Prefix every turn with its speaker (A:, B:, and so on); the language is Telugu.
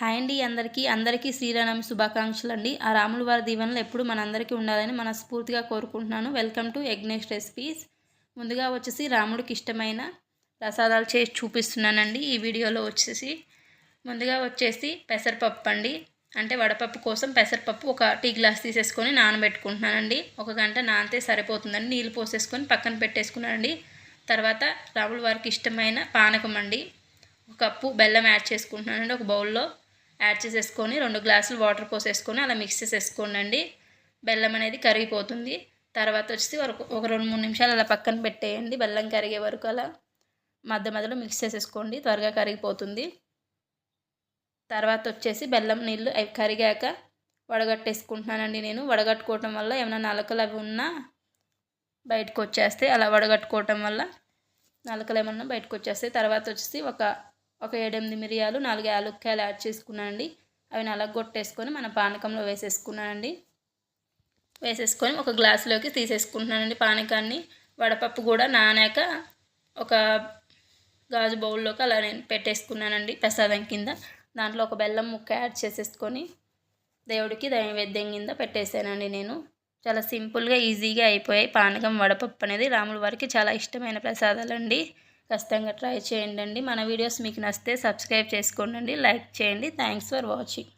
A: హాయ్ అండి అందరికీ. అందరికీ శ్రీరామ శుభాకాంక్షలు అండి ఆ రాముల వారి దీవెనలు ఎప్పుడు మనందరికీ ఉండాలని మనస్ఫూర్తిగా కోరుకుంటున్నాను. వెల్కమ్ టు ఎగ్నెక్స్ రెసిపీస్. ముందుగా వచ్చేసి రాముడికి ఇష్టమైన ప్రసాదాలు చేసి చూపిస్తున్నానండి. ఈ వీడియోలో వచ్చేసి ముందుగా వచ్చేసి పెసరపప్పు అండి. అంటే వడపప్పు కోసం పెసరపప్పు ఒక టీ గ్లాస్ తీసేసుకొని నానబెట్టుకుంటున్నానండి. ఒక గంట నానితే సరిపోతుందండి నీళ్ళు పోసేసుకొని పక్కన పెట్టేసుకున్నానండి. తర్వాత రాముల వారికి ఇష్టమైన పానకం అండి. ఒక కప్పు బెల్లం యాడ్ చేసుకుంటున్నానండి ఒక బౌల్లో. యాడ్ చేసేసుకొని రెండు గ్లాసులు వాటర్ పోసేసుకొని అలా మిక్స్ చేసేసుకోండి బెల్లం అనేది కరిగిపోతుంది. తర్వాత వచ్చి ఒక రెండు మూడు నిమిషాలు అలా పక్కన పెట్టేయండి. బెల్లం కరిగే వరకు అలా మధ్య మధ్యలో మిక్స్ చేసేసుకోండి. త్వరగా కరిగిపోతుంది. తర్వాత వచ్చేసి బెల్లం నీళ్ళు అవి కరిగాక వడగట్టేసుకుంటున్నానండి నేను. వడగట్టుకోవటం వల్ల ఏమైనా నలకలు అవి ఉన్నా బయటకు వచ్చేస్తే అలా వడగట్టుకోవటం వల్ల నలకలు ఏమన్నా బయటకు వచ్చేస్తాయి. తర్వాత వచ్చేసి ఒక ఒక ఏడెనిమిది మిరియాలు నాలుగు యాలుక్కాయలు యాడ్ చేసుకున్నానండి. అవి నలగొట్టేసుకొని మన పానకంలో వేసేసుకున్నానండి. వేసేసుకొని ఒక గ్లాసులోకి తీసేసుకుంటున్నానండి పానకాన్ని. వడపప్పు కూడా నానాక ఒక గాజు బౌల్లోకి అలా నేను పెట్టేసుకున్నానండి ప్రసాదం కింద. దాంట్లో ఒక బెల్లం ముక్క యాడ్ చేసేసుకొని దేవుడికి దైవేద్యం కింద పెట్టేశానండి నేను. చాలా సింపుల్గా ఈజీగా అయిపోయాయి. పానకం వడపప్పు అనేది రాముల వారికి చాలా ఇష్టమైన ప్రసాదాలండి. ఖచ్చితంగా ట్రై చేయండి మన వీడియోస్ మీకు నచ్చితే సబ్స్క్రైబ్ చేసుకోండి లైక్ చేయండి. Thanks for watching.